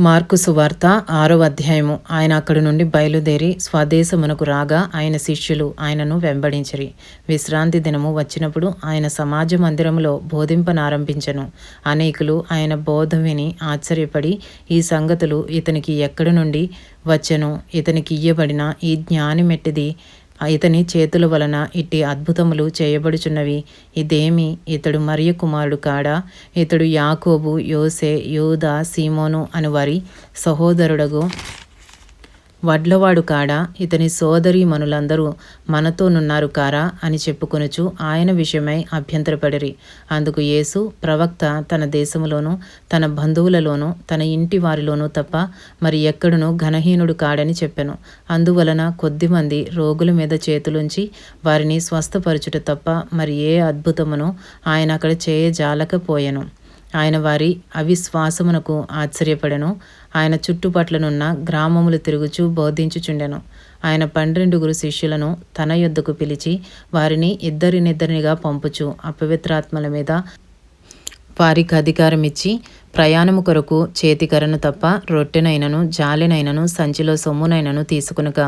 Mark సువార్త ఆరో అధ్యాయము. ఆయన అక్కడి నుండి బయలుదేరి స్వదేశమునకు రాగా ఆయన శిష్యులు ఆయనను వెంబడించిరి. విశ్రాంతి దినము వచ్చినప్పుడు ఆయన సమాజ మందిరములో బోధింపనారంభించను. అనేకులు ఆయన బోధ విని ఆశ్చర్యపడి ఈ సంగతులు ఇతనికి ఎక్కడి నుండి వచ్చెను? ఇతనికి ఇయ్యబడిన ఈ జ్ఞాని మెట్టిది ఇతని చేతుల వలన ఇట్టి అద్భుతములు చేయబడుచున్నవి. ఇదేమి? ఇతడు మరియు కుమారుడు కాడా? ఇతడు యాకోబు యోసే యూదా సీమోను అని వారి సహోదరుడగు వడ్లవాడు కాడా? ఇతని సోదరి మనులందరూ మనతోనున్నారు కారా? అని చెప్పుకొనుచు ఆయన విషయమై అభ్యంతరపడిరి. అందుకు యేసు ప్రవక్త తన దేశములోనూ తన బంధువులలోనూ తన ఇంటి వారిలోనూ తప్ప మరి ఎక్కడునూ ఘనహీనుడు కాడని చెప్పెను. అందువలన కొద్దిమంది రోగుల మీద చేతులుంచి వారిని స్వస్థపరచుట తప్ప మరి ఏ అద్భుతమును ఆయన అక్కడ చేయజాలకపోయెను. ఆయన వారి అవిశ్వాసమునకు ఆశ్చర్యపడెను. ఆయన చుట్టుపట్లనున్న గ్రామములు తిరుగుచూ బోధించుచుండెను. ఆయన పన్నెండుగురు శిష్యులను తన యొద్దకు పిలిచి వారిని ఇద్దరినిద్దరినిగా పంపుచు అపవిత్రాత్మల మీద వారికి అధికారం ఇచ్చి ప్రయాణము కొరకు చేతికరను తప్ప రొట్టెనైనను జాలెనైనను సంచిలో సొమ్మునైనను తీసుకునక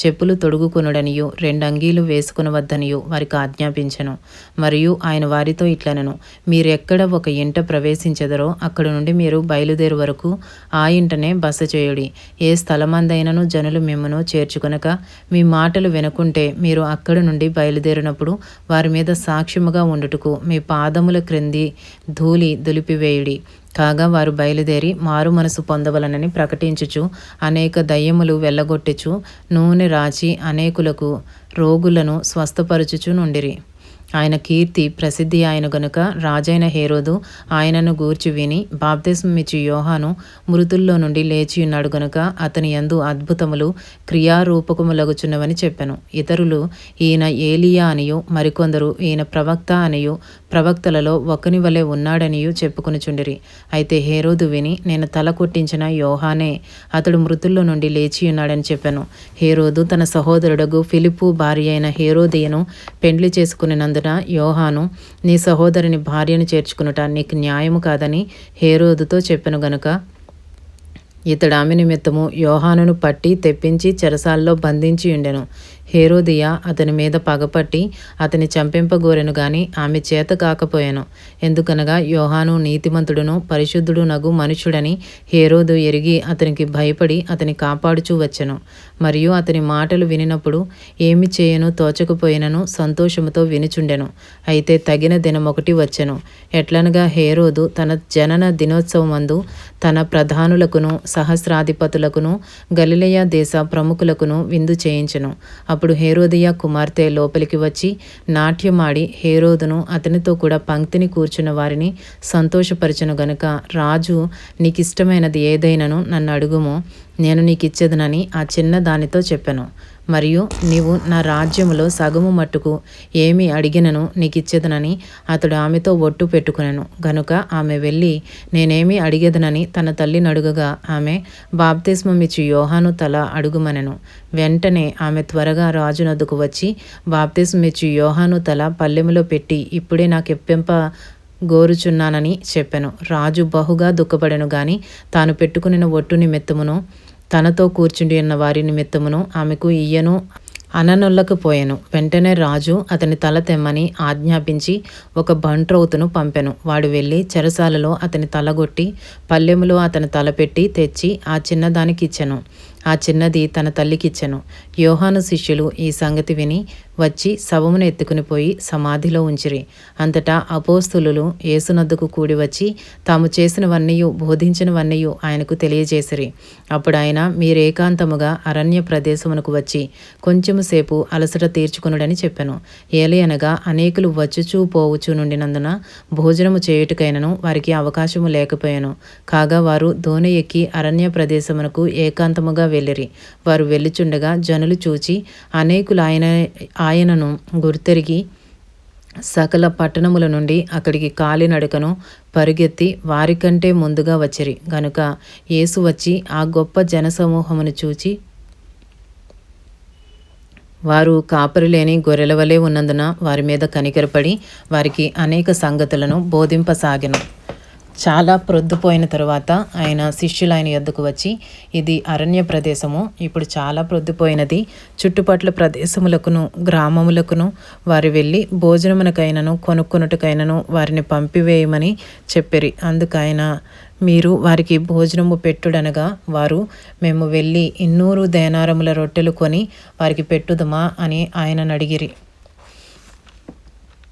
చెప్పులు తొడుగుకొనుడనియు రెండంగీలు వేసుకునవద్దనియు వారికి ఆజ్ఞాపించను. మరియు ఆయన వారితో ఇట్లనను మీరెక్కడ ఒక ఇంట ప్రవేశించెదరో అక్కడ నుండి మీరు బయలుదేరు వరకు ఆ ఇంటనే బస చేయుడి. ఏ స్థలమందైనను జనులు మిమ్మను చేర్చుకొనక మీ మాటలు వినకుంటే మీరు అక్కడ నుండి బయలుదేరినప్పుడు వారి మీద సాక్ష్యముగా ఉండుటకు మీ పాదముల క్రింది ధూళి దులిపివేయుడి. కాగా వారు బయలుదేరి మారు మనసు పొందవలనని ప్రకటించుచు అనేక దయ్యములు వెళ్ళగొట్టుచు నూనె రాచి అనేకులకు రోగులను స్వస్థపరచుచు నుండిరి. ఆయన కీర్తి ప్రసిద్ధి ఆయన గనుక రాజైన హేరోదు ఆయనను గూర్చి విని బాప్తిస్మిచ్చి యోహాను మృతుల్లో నుండి లేచి ఉన్నాడు గనుక అతని యందు అద్భుతములు క్రియారూపకములగుచున్నవని చెప్పెను. ఇతరులు ఈయన ఏలియా అనియు మరికొందరు ఈయన ప్రవక్త అనియు ప్రవక్తలలో ఒకని వలె ఉన్నాడనియు చెప్పుకునిచుండిరి. అయితే హేరోదు విని నేను తల కొట్టించిన యోహానే అతడు మృతుల్లో నుండి లేచి ఉన్నాడని చెప్పాను. హేరోదు తన సహోదరుడగు ఫిలిపు భార్య అయిన హేరోదియను పెండ్లి చేసుకునినందున యోహాను నీ సహోదరుని భార్యను చేర్చుకునుట నీకు న్యాయము కాదని హేరోదుతో చెప్పెను గనుక. ఇతడు ఆమె నిమిత్తము యోహానును పట్టి తెప్పించి చెరసాల్లో బంధించి ఉండెను. హేరోదియా అతని మీద పగపట్టి అతని చంపింపగోరెను గాని ఆమె చేత కాకపోయాను. ఎందుకనగా యోహాను నీతిమంతుడును పరిశుద్ధుడు నగు మనుషుడని హేరోదు ఎరిగి అతనికి భయపడి అతని కాపాడుచూ వచ్చెను. మరియు అతని మాటలు వినినప్పుడు ఏమి చేయను తోచకపోయినను సంతోషముతో వినుచుండెను. అయితే తగిన దినమొకటి వచ్చెను. ఎట్లనగా హేరోదు తన జనన దినోత్సవమందు తన ప్రధానులకును సహస్రాధిపతులకును గలిలయ దేశ ప్రముఖులకును విందు చేయించెను. అప్పుడు అప్పుడు హేరోదియ కుమార్తె లోపలికి వచ్చి నాట్యమాడి హేరోదును అతనితో కూడా పంక్తిని కూర్చున్న వారిని సంతోషపరచను గనుక రాజు నీకిష్టమైనది ఏదైనను నన్ను అడుగుము నేను నీకిచ్చేదనని ఆ చిన్న దానితో చెప్పాను. మరియు నీవు నా రాజ్యములో సగము మట్టుకు ఏమి అడిగినను నీకిచ్చేదనని అతడు ఆమెతో ఒట్టు పెట్టుకునను. గనుక ఆమె వెళ్ళి నేనేమి అడిగేదనని తన తల్లిని అడుగగా ఆమె బాప్తిస్మమిచ్చి యోహాను తల అడుగుమనెను. వెంటనే ఆమె త్వరగా రాజునద్దుకు వచ్చి బాప్తిస్మిచ్చి యోహాను తల పల్లెములో పెట్టి ఇప్పుడే నాకు ఎప్పెంప గోరుచున్నానని చెప్పెను. రాజు బహుగా దుఃఖపడెను గాని తాను పెట్టుకుని ఒట్టు నిమిత్తమును తనతో కూర్చుండి ఉన్న వారి నిమిత్తమును ఆమెకు ఇయ్యను అననొల్లకపోయాను వెంటనే రాజు అతని తల తెమ్మని ఆజ్ఞాపించి ఒక బంట్రౌతును పంపెను. వాడు వెళ్ళి చెరసాలలో అతని తలగొట్టి పల్లెములో అతని తలపెట్టి తెచ్చి ఆ చిన్నదానికి ఇచ్చెను ఆ చిన్నది తన తల్లికిచ్చెను. యోహాను శిష్యులు ఈ సంగతి విని వచ్చి శవమును ఎత్తుకుని పోయి సమాధిలో ఉంచిరి. అంతటా అపోస్తులు ఏసునద్దుకు కూడి వచ్చి తాము చేసినవన్నయూ బోధించినవన్నయూ ఆయనకు తెలియజేసిరి. అప్పుడు ఆయన మీరేకాంతముగా అరణ్య ప్రదేశమునకు వచ్చి కొంచెము సేపు అలసట తీర్చుకునుడని చెప్పాను. ఏలయనగా అనేకులు వచ్చుచూ పోవుచూ నుండినందున భోజనము చేయుటకైనను వారికి అవకాశము లేకపోయాను. కాగా వారు దోణి ఎక్కి అరణ్య ప్రదేశమునకు ఏకాంతముగా వెళ్ళిరి. వారు వెళ్ళుచుండగా జనులు చూచి అనేకులు ఆయన ఆయనను గుర్తెరిగి సకల పట్టణముల నుండి అక్కడికి కాలినడకను పరుగెత్తి వారికంటే ముందుగా వచ్చిరి. గనుక యేసు వచ్చి ఆ గొప్ప జనసమూహమును చూచి వారు కాపరిలేని గొర్రెల వలె ఉన్నందున వారి మీద కనికరపడి వారికి అనేక సంగతులను బోధింపసాగెను. చాలా ప్రొద్దుపోయిన తరువాత ఆయన శిష్యులు ఆయన యొద్దకు వచ్చి ఇది అరణ్య ప్రదేశము ఇప్పుడు చాలా ప్రొద్దుపోయినది. చుట్టుపట్ల ప్రదేశములకును గ్రామములకును వారు వెళ్ళి భోజనమునకైనను కొనుక్కున్నట్టుకైనను వారిని పంపివేయమని చెప్పిరి. అందుకు ఆయన మీరు వారికి భోజనము పెట్టుడనగా వారు మేము వెళ్ళి ఇన్నూరు దేనారముల రొట్టెలు కొని వారికి పెట్టుదమా అని ఆయనను అడిగిరి.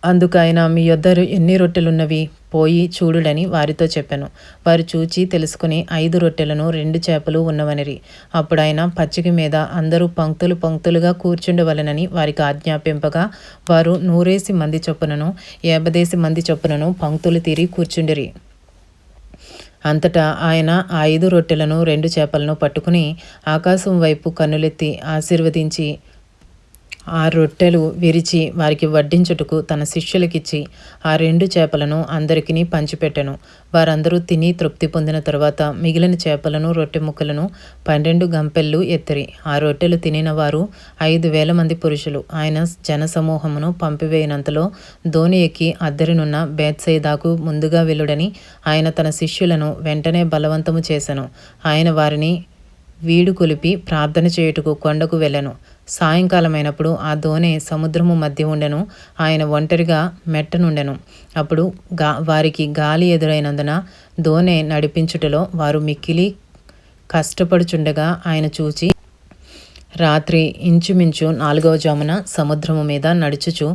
అందుకు మీ యొద్ద ఎన్ని రొట్టెలున్నవి? పోయి చూడుడని వారితో చెప్పాను. వారు చూచి తెలుసుకుని ఐదు రొట్టెలను రెండు చేపలు ఉన్నవనిరి. అప్పుడైన పచ్చిక మీద అందరూ పంక్తులు పంక్తులుగా కూర్చుండవలనని వారికి ఆజ్ఞాపింపగా వారు నూరేసి మంది చొప్పునను ఏబదేసి మంది చొప్పునను పంక్తులు తీరి కూర్చుండిరి. అంతటా ఆయన ఆ ఐదు రొట్టెలను రెండు చేపలను పట్టుకుని ఆకాశం వైపు కన్నులెత్తి ఆశీర్వదించి ఆ రొట్టెలు విరిచి వారికి వడ్డించుటకు తన శిష్యులకిచ్చి ఆ రెండు చేపలను అందరికీ పంచిపెట్టెను. వారందరూ తిని తృప్తి పొందిన తరువాత మిగిలిన చేపలను రొట్టె ముక్కలను పన్నెండు గంపెళ్ళు ఎత్తిరి. ఆ రొట్టెలు తినిన వారు ఐదు వేల మంది పురుషులు. ఆయన జనసమూహమును పంపివేయనంతలో ధోని ఎక్కి అద్దరినున్న బేత్సైదాకు ముందుగా వెలుడని ఆయన తన శిష్యులను వెంటనే బలవంతము చేశాను ఆయన వారిని వీడు కొలిపి ప్రార్థన చేయుటకు కొండకు వెళ్ళను. సాయంకాలమైనప్పుడు ఆ దోణె సముద్రము మధ్య ఉండెను. ఆయన ఒంటరిగా మెట్టనుండెను అప్పుడు గా వారికి గాలి ఎదురైనందున దోణె నడిపించుటలో వారు మిక్కిలి కష్టపడుచుండగా ఆయన చూచి రాత్రి ఇంచుమించు నాలుగవ జామున సముద్రము మీద నడుచుచు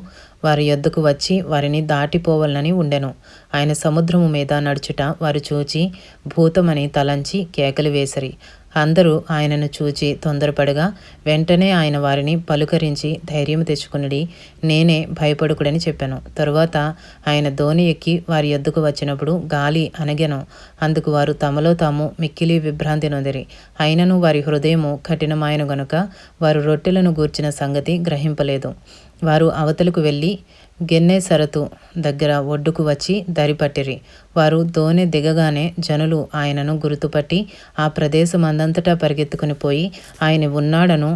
వారి యొద్దకు వచ్చి వారిని దాటిపోవాలని ఉండెను. ఆయన సముద్రము మీద నడుచుట వారు చూచి భూతమని తలంచి కేకలు వేసరి. అందరూ ఆయనను చూచి తొందరపడగా వెంటనే ఆయన వారిని పలుకరించి ధైర్యం తెచ్చుకునడి. నేనే భయపడుకుడని చెప్పాను. తరువాత ఆయన ధోని ఎక్కి వారి ఎద్దుకు వచ్చినప్పుడు గాలి అనగెను. అందుకు వారు తమలో తాము మిక్కిలి విభ్రాంతి నొందిరి. అయినను వారి హృదయము కఠినమైన గనుక వారు రొట్టెలను గూర్చిన సంగతి గ్రహింపలేదు. వారు అవతలకు వెళ్ళి గెన్నెసరతు దగ్గర ఒడ్డుకు వచ్చి దరిపట్టిరి వారు దోనె దిగగానే జనులు ఆయనను గుర్తుపట్టి ఆ ప్రదేశం అందంతటా పరిగెత్తుకుని పోయి ఆయన ఉన్నాడను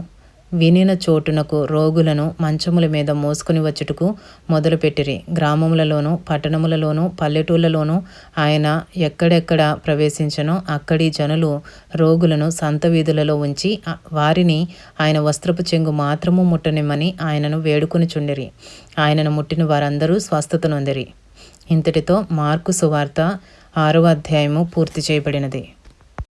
వినిన చోటునకు రోగులను మంచముల మీద మోసుకుని వచ్చుటకు మొదలుపెట్టిరి. గ్రామములలోనూ పట్టణములలోనూ పల్లెటూళ్ళలోనూ ఆయన ఎక్కడెక్కడ ప్రవేశించనో అక్కడి జనులు రోగులను సంత వీధులలో ఉంచి వారిని ఆయన వస్త్రపు చెంగు మాత్రము ముట్టనిమ్మని ఆయనను వేడుకొని చుండిరి. ఆయనను ముట్టిన వారందరూ స్వస్థత నొందిరి. ఇంతటితో మార్కు సువార్త ఆరవ అధ్యాయము పూర్తి చేయబడినది.